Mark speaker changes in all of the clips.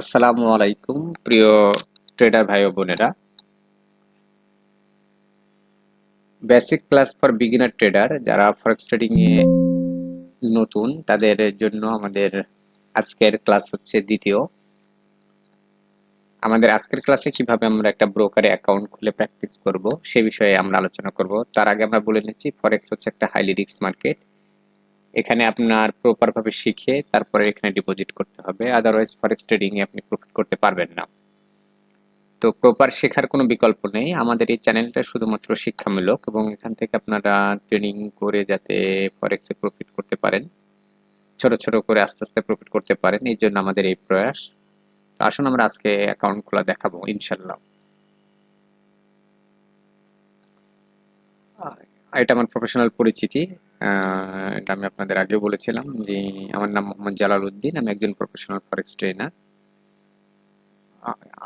Speaker 1: আসসালামু আলাইকুম, প্রিয় ট্রেডার ভাই ও বোনেরা। Basic class for beginner trader যারা ফরেক্স ট্রেডিং এ নতুন, তাদের জন্য আমাদের আজকের ক্লাস হচ্ছে দ্বিতীয়। আমাদের আজকের ক্লাসে কীভাবে আমরা একটা ব্রোকারে অ্যাকাউন্ট খুলে প্র্যাকটিস করব, সে বিষয়ে আমরা আলোচনা করব। তার আগে আমরা বলে নিচ্ছি ফরেক্স হচ্ছে একটা হাইলি রিস্ক মার্কেট এখানে আপনার প্রপার ভাবে শিখে তারপরে এখানে ডিপোজিট করতে হবে। আদারওয়াইজ ফরেক্স ট্রেডিং এ আপনি প্রফিট করতে পারবেন না। তো প্রপার শেখার কোনো বিকল্প নেই। আমাদের এই চ্যানেলটা শুধুমাত্র শিক্ষামূলক এবং এখান থেকে আপনারা ট্রেনিং করে যাতে ফরেক্সে প্রফিট করতে পারেন। ছোট ছোট করে আস্তে আস্তে প্রফিট করতে পারেন। এই জন্য আমাদের এই প্রয়াস। তো আসুন আমরা আজকে অ্যাকাউন্ট খোলা দেখাবো ইনশাল্লাহ এটা আমার প্রফেশনাল পরিচিতি। এটা আমি আপনাদের আগেও বলেছিলাম যে আমার নাম মোহাম্মদ জালাল উদ্দিন, আমি একজন প্রফেশনাল ফরেক্স ট্রেনার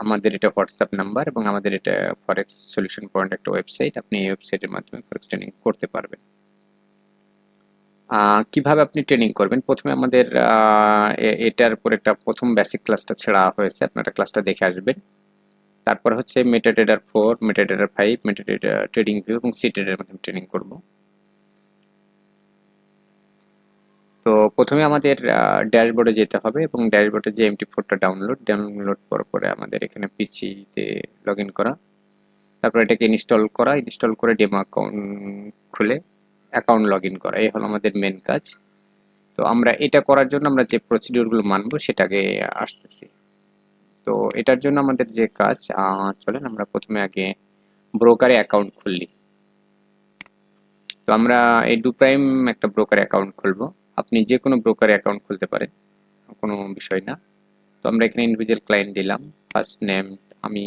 Speaker 1: আমাদের এটা হোয়াটসঅ্যাপ নাম্বার এবং আমাদের এটা ফরেক্স সলিউশন পয়েন্ট একটা ওয়েবসাইট আপনি এই ওয়েবসাইটের মাধ্যমে ফরেক্স ট্রেনিং করতে পারবেন। কীভাবে আপনি ট্রেনিং করবেন? প্রথমে আমাদের এটার উপর একটা প্রথম বেসিক ক্লাসটা ছেড়া হয়েছে, আপনারা ক্লাসটা দেখে আসবেন। তারপর হচ্ছে MetaTrader four MetaTrader five MetaTrader trading view এবং সি ট্রেডের মাধ্যমে ট্রেনিং করব। তো প্রথমে আমাদের ড্যাশবোর্ডে যেতে হবে এবং ড্যাশবোর্ডে যে এমটি ফোরটা ডাউনলোড ডাউনলোড করার পরে আমাদের এখানে পিসিতে লগ ইন করা। তারপর এটাকে ইনস্টল করা ইনস্টল করে ডেমো অ্যাকাউন্ট খুলে অ্যাকাউন্ট লগ করা। এই হলো আমাদের মেন কাজ। তো আমরা এটা করার জন্য আমরা যে প্রসিডিউরগুলো মানবো সেটাকে আসতেছি। তো এটার জন্য আমাদের যে কাজ চলেন আমরা প্রথমে আগে ব্রোকারে অ্যাকাউন্ট খুললি। তো আমরা এই ডু প্রাইম একটা ব্রোকার অ্যাকাউন্ট খুলবো। আপনি যে কোনো ব্রোকার অ্যাকাউন্ট খুলতে পারেন, কোনো বিষয় না। তো আমরা এখানে ইন্ডিভিজুয়াল ক্লায়েন্ট দিলাম ফার্স্ট নেম আমি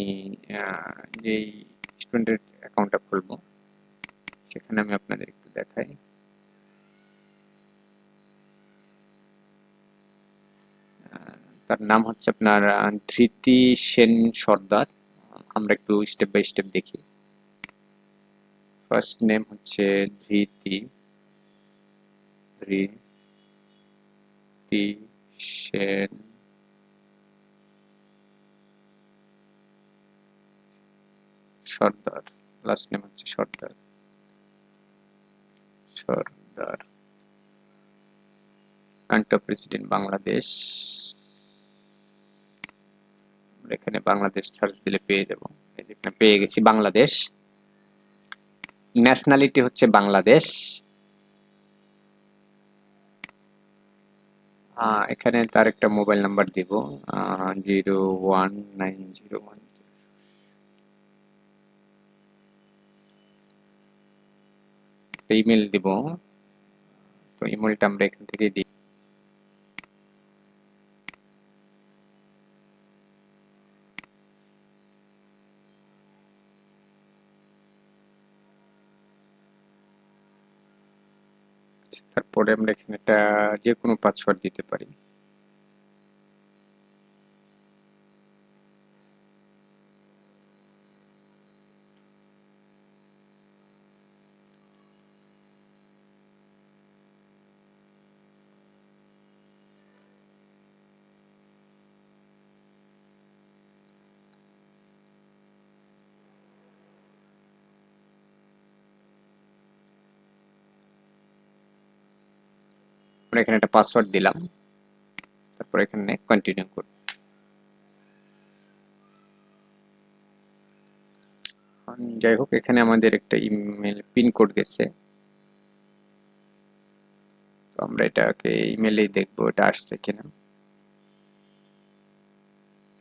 Speaker 1: যেই স্টুডেন্টের অ্যাকাউন্টটা খুলবো, সেখানে আমি আপনাদের একটু দেখাই। তার নাম হচ্ছে আপনার ধৃতি সেন সর্দার। আমরা একটু স্টেপ বাই স্টেপ দেখি। ফার্স্ট নেম হচ্ছে ধৃতি। ধৃতি সেন সর্দার। লাস্ট নেম হচ্ছে সর্দার। সর্দার। কান্ট্রি প্রেসিডেন্ট বাংলাদেশ আমরা এখানে বাংলাদেশ সার্চ দিলে পেয়ে যাব। এই যে এখানে পেয়ে গেছি বাংলাদেশ। ন্যাশনালিটি হচ্ছে বাংলাদেশ। এখানে তার একটা মোবাইল নাম্বার দিব। Zero one nine zero one email দিব। তো ইমেলটা আমরা এখান থেকে দিই আচ্ছা, তারপরে আমরা এখানে একটা যে কোনো পাসওয়ার্ড দিতে পারি। আমরা এখানে একটা পাসওয়ার্ড দিলাম। তারপর এখানে কন্টিনিউ করব। যাই হোক, এখানে আমাদের একটা ইমেল পিন কোড গেছে। তো আমরা এটাকে ইমেলেই দেখব এটা আসছে কিনা।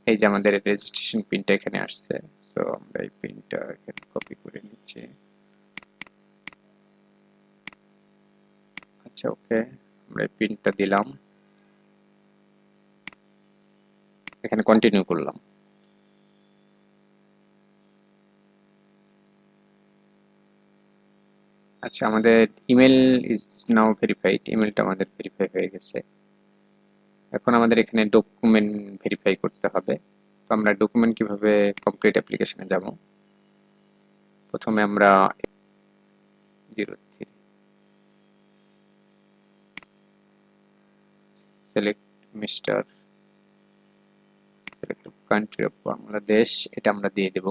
Speaker 1: এই যে আমাদের রেজিস্ট্রেশন পিনটা এখানে আসছে। তো আমরা এই পিনটা এখানে কপি করে নিচ্ছি। আচ্ছা ওকে আমরা পিনটা দিলাম। এখানে কন্টিনিউ করলাম। আচ্ছা আমাদের ইমেল ইজ নাও ভেরিফাইড ইমেলটা আমাদের ভেরিফাই হয়ে গেছে। এখন আমাদের এখানে ডকুমেন্ট ভেরিফাই করতে হবে। তো আমরা ডকুমেন্ট কীভাবে কমপ্লিট অ্যাপ্লিকেশনে যাব? প্রথমে আমরা zero select Mr. Country of Bangladesh এটা আমরা দিয়ে দেব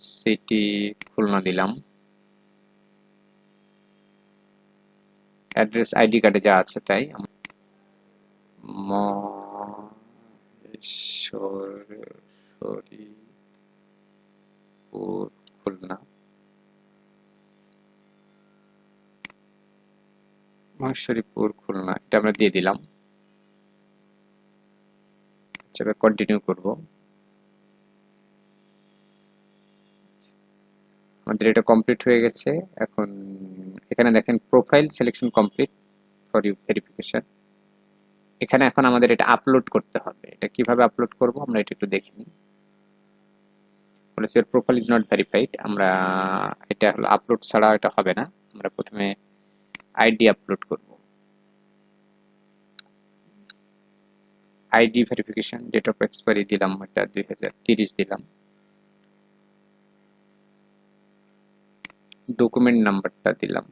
Speaker 1: সিটি খুলনা দিলাম অ্যাড্রেস আইডি কার্ডে যা আছে তাই মহেশ্বরীপুর খুলনা মহেশ্বরীপুর খুলনা, এটা আমরা দিয়ে দিলাম। আচ্ছা কন্টিনিউ করব। আমাদের এটা কমপ্লিট হয়ে গেছে। এখন, এখানে দেখেন profile selection complete for you verification এখানে এখন আমাদের এটা আপলোড করতে হবে। এটা কীভাবে আপলোড করব, আমরা এটা একটু দেখে নিই। বলেছে প্রোফাইল ইজ নট ভেরিফাইড আমরা, এটা হলো আপলোড ছাড়া এটা হবে না। আমরা প্রথমে আইডি আপলোড করব। ID verification date of expiry দিলাম এটা দুই দিলাম। ডকুমেন্ট নাম্বারটা দিলাম।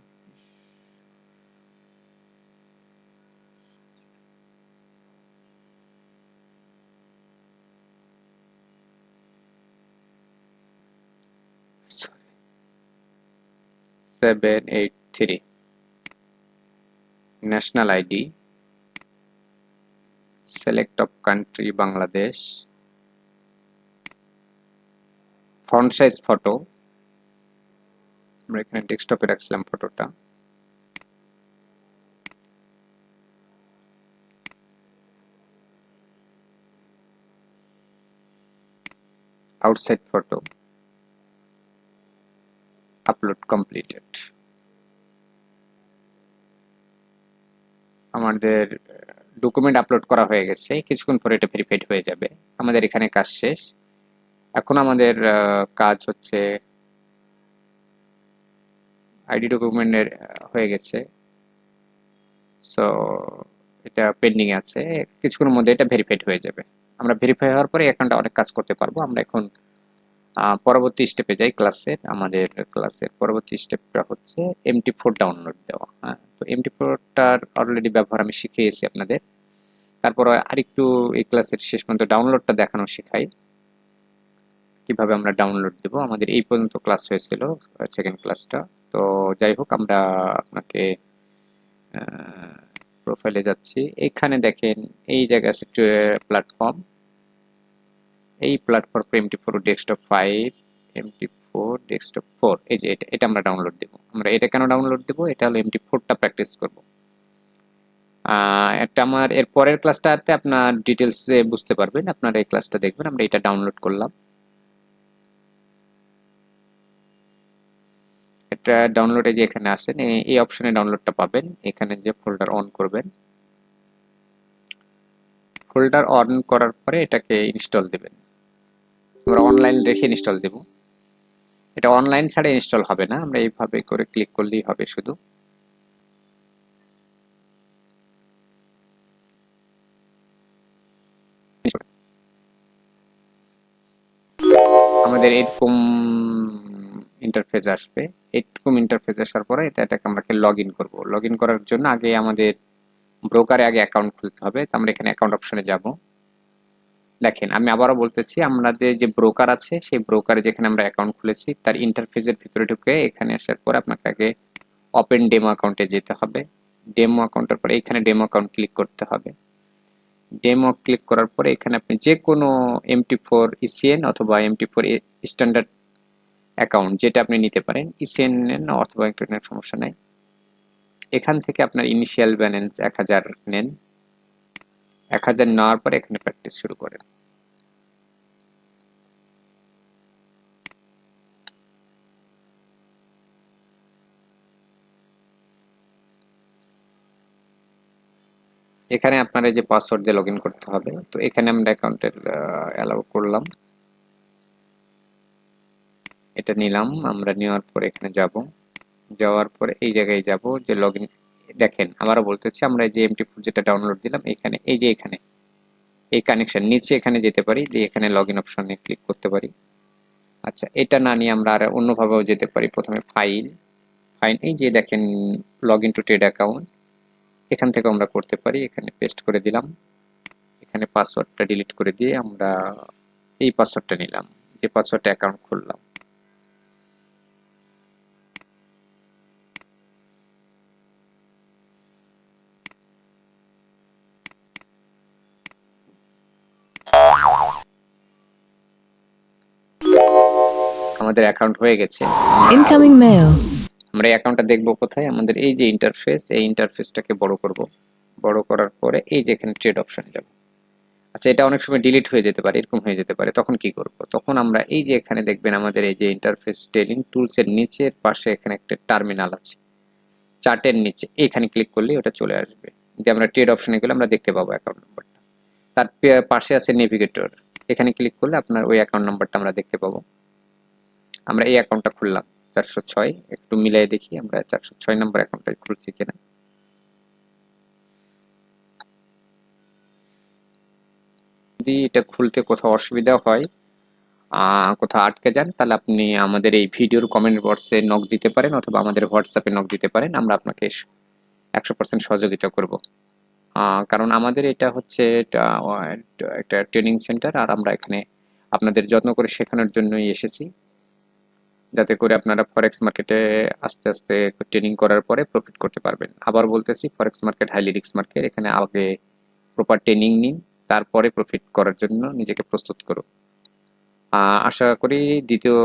Speaker 1: Seven eight three national ID select of country Bangladesh font size photo আমরা এখানে ডেস্কটপে রাখছিলাম ফটোটা outside photo upload completed আমাদের ডকুমেন্ট আপলোড করা হয়ে গেছে। কিছুক্ষণ পরে এটা ভেরিফাইড হয়ে যাবে। আমাদের এখানে কাজ শেষ। এখন আমাদের কাজ হচ্ছে আইডি ডকুমেন্টের হয়ে গেছে। সো এটা পেন্ডিং আছে। কিছুক্ষণের মধ্যে এটা ভেরিফাইড হয়ে যাবে। আমরা ভেরিফাই হওয়ার পরে অ্যাকাউন্টে অনেক কাজ করতে পারব। আমরা এখন পরবর্তী স্টেপে যাই ক্লাসের আমাদের ক্লাসের পরবর্তী স্টেপটা হচ্ছে এমটি ফোর ডাউনলোড দেওয়া হ্যাঁ? তো এমটি ফোরটার অলরেডি ব্যবহার আমি শিখিয়েছি আপনাদের। তারপর আরেকটু এই ক্লাসের শেষ পর্যন্ত ডাউনলোডটা দেখানো শেখাই। কীভাবে আমরা ডাউনলোড দেব? আমাদের এই পর্যন্ত ক্লাস হয়েছিল সেকেন্ড ক্লাসটা তো যাই হোক, আমরা আপনাকে প্রোফাইলে যাচ্ছি। এখানে দেখেন, এই জায়গায় আছে প্ল্যাটফর্ম এই platform MT four desktop five MT four desktop four এই যে এটা এটা আমরা ডাউনলোড দেবো। আমরা এটা কেন ডাউনলোড দেবো? এটা হলো এমটি ফোরটা প্র্যাকটিস করব। এটা আমার এর পরের ক্লাসটাতে আপনার ডিটেলস বুঝতে পারবেন, আপনারা এই ক্লাসটা দেখবেন, আমরা এটা ডাউনলোড করলাম। এটা ডাউনলোডে যে এখানে আসেন এই অপশনে ডাউনলোডটা পাবেন। এখানে যে ফোল্ডার অন করবেন ফোল্ডার অন করার পরে এটাকে ইনস্টল দেবেন। আমরা অনলাইন রেখে ইনস্টল দেব। এটা অনলাইন ছাড়া ইনস্টল হবে না, আমরা এইভাবে করে ক্লিক করলেই হবে শুধু। আমাদের এরকম ইন্টারফেস আসবে। এরকম ইন্টারফেস আসার পরে এটা এটাকে আমরা লগ ইন করব। লগ ইন করার জন্য আগে আমাদের ব্রোকারে আগে অ্যাকাউন্ট খুলতে হবে, তো আমরা এখানে অ্যাকাউন্ট অপশনে যাব। দেখেন, আমি আবারও বলতেছি, আমাদের যে ব্রোকার আছে, সেই ব্রোকারে যেখানে আমরা অ্যাকাউন্ট খুলেছি, তার ইন্টারফেসের ভিতরে ঢুকে এখানে আসার পর আপনাকে আগে ওপেন ডেমো অ্যাকাউন্টে যেতে হবে। ডেমো অ্যাকাউন্টের পরে এখানে ডেমো অ্যাকাউন্ট ক্লিক করতে হবে। ডেমো ক্লিক করার পরে এখানে আপনি যে কোনো এমটি ফোর ইসিএন অথবা এমটি ফোর স্ট্যান্ডার্ড অ্যাকাউন্ট যেটা আপনি নিতে পারেন ইসিএন নেন অথবা সমস্যা নেই। এখান থেকে আপনার ইনিশিয়াল ব্যালেন্স এক হাজার নেন। এক হাজার নেওয়ার পরে এখানে প্র্যাকটিস শুরু করেন এখানে আপনার যে পাসওয়ার্ড দিয়ে লগ করতে হবে, তো এখানে আমরা অ্যাকাউন্টের অ্যালাউ করলাম। এটা নিলাম, আমরা নেওয়ার পরে এখানে যাব। যাওয়ার পরে এই জায়গায় যাব যে লগ দেখেন আবারও বলতেছি, আমরা যে এমটি ফোর যেটা ডাউনলোড দিলাম, এখানে, এই যে এখানে, এই কানেকশন নিচে এখানে যেতে পারি দিয়ে এখানে লগ ইন অপশনে ক্লিক করতে পারি। আচ্ছা এটা না নিয়ে আমরা আর অন্যভাবেও যেতে পারি, প্রথমে ফাইল ফাইল এই যে দেখেন log in to trade account এখান থেকে আমরা করতে পারি, এখানে পেস্ট করে দিলাম। এখানে পাসওয়ার্ডটা ডিলিট করে দিয়ে আমরা এই পাসওয়ার্ডটা নিলাম, যে পাসওয়ার্ডে অ্যাকাউন্ট খুললাম। আমাদের অ্যাকাউন্ট হয়ে গেছে।
Speaker 2: Incoming mail.
Speaker 1: আমরা এই অ্যাকাউন্টটা দেখব কোথায়? আমাদের এই যে ইন্টারফেস এই ইন্টারফেসটাকে বড় করব। বড় করার পরে এই যে এখানে ট্রেড অপশনে যাব। আচ্ছা এটা অনেক সময় ডিলিট হয়ে যেতে পারে এরকম হয়ে যেতে পারে তখন কি করব? তখন আমরা এই যে এখানে দেখবেন আমাদের এই যে ইন্টারফেস ট্রেডিং টুলসের নিচের পাশে এখানে একটা টার্মিনাল আছে। চার্টের নিচে এখানে ক্লিক করলে ওটা চলে আসবে। যে আমরা ট্রেড অপশনে গেলে আমরা দেখতে পাবো অ্যাকাউন্ট নাম্বারটা তার পাশে আছে নেভিগেটর এখানে ক্লিক করলে আপনার ওই অ্যাকাউন্ট নাম্বারটা আমরা দেখতে পাবো। আমরা এই অ্যাকাউন্টটা খুললাম, চারশো ছয়। একটু মিলাই দেখি আমরা চারশো ছয় নম্বর অ্যাকাউন্টটা খুলছি কিনা। যদি এটা খুলতে কোথাও অসুবিধা হয় কোথাও আটকে যান, তাহলে আপনি আমাদের এই ভিডিওর কমেন্ট বক্সে নক দিতে পারেন অথবা আমাদের হোয়াটসঅ্যাপে নক দিতে পারেন, আমরা আপনাকে একশো পার্সেন্ট সহযোগিতা করব। কারণ আমাদের এটা হচ্ছে একটা ট্রেনিং সেন্টার আর আমরা এখানে আপনাদের যত্ন করে শেখানোর জন্যই এসেছি। যাতে করে আপনারা ফরেক্স মার্কেটে আস্তে আস্তে ট্রেনিং করার পরে প্রফিট করতে পারবেন। আবার বলতেছি ফরেক্স মার্কেট হাইলি রিক্স মার্কেট এখানে আগে প্রপার ট্রেনিং নিন, তারপরে প্রফিট করার জন্য নিজেকে প্রস্তুত করুন। আশা করি দ্বিতীয়,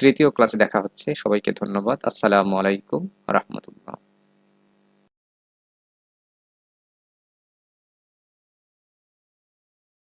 Speaker 1: তৃতীয় ক্লাসে দেখা হচ্ছে। সবাইকে ধন্যবাদ। আসসালামু আলাইকুম রহমতুল্লাহ।